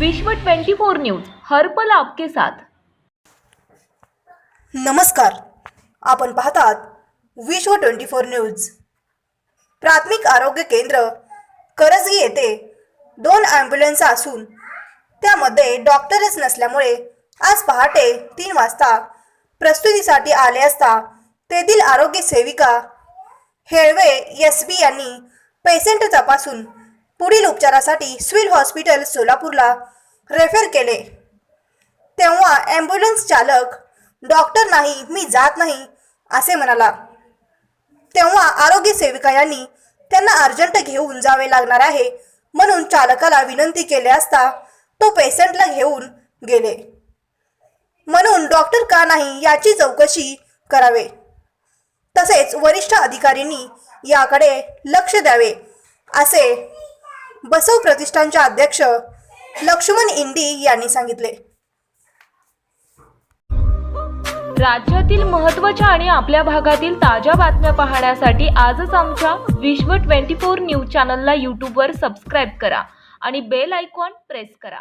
विश्व 24 न्यूज हर पल आपके साथ. नमस्कार. आपण पाहतात विश्व ट्वेंटी फोर न्यूज. प्राथमिक आरोग्य केंद्र करजगी येथे दोन ॲम्ब्युलन्स असून त्यामध्ये डॉक्टरच नसल्यामुळे आज पहाटे तीन वाजता प्रस्तुतीसाठी आले असता तेथील आरोग्य सेविका हेळवे एस बी यांनी पेशंट तपासून पुढील उपचारासाठी सिव्हिल हॉस्पिटल सोलापूरला रेफर केले. तेव्हा ॲम्ब्युलन्स चालक डॉक्टर नाही मी जात नाही असे म्हणाला. तेव्हा आरोग्य सेविका यांनी त्यांना अर्जंट घेऊन जावे लागणार आहे म्हणून चालकाला विनंती केली असता तो पेशंटला घेऊन गेले. म्हणून डॉक्टर का नाही याची चौकशी करावे. तसेच वरिष्ठ अधिकाऱ्यांनी याकडे लक्ष द्यावे असे बसव प्रतिष्ठानचे अध्यक्ष लक्ष्मण इंडी यांनी सांगितले. राज्यातील महत्त्वाच्या आणि आपल्या भागातील ताज्या बातम्या पाहण्यासाठी आजच आमच्या विश्व 24 न्यूज चॅनलला यूट्यूबवर सबस्क्राईब करा आणि बेल आयकॉन प्रेस करा.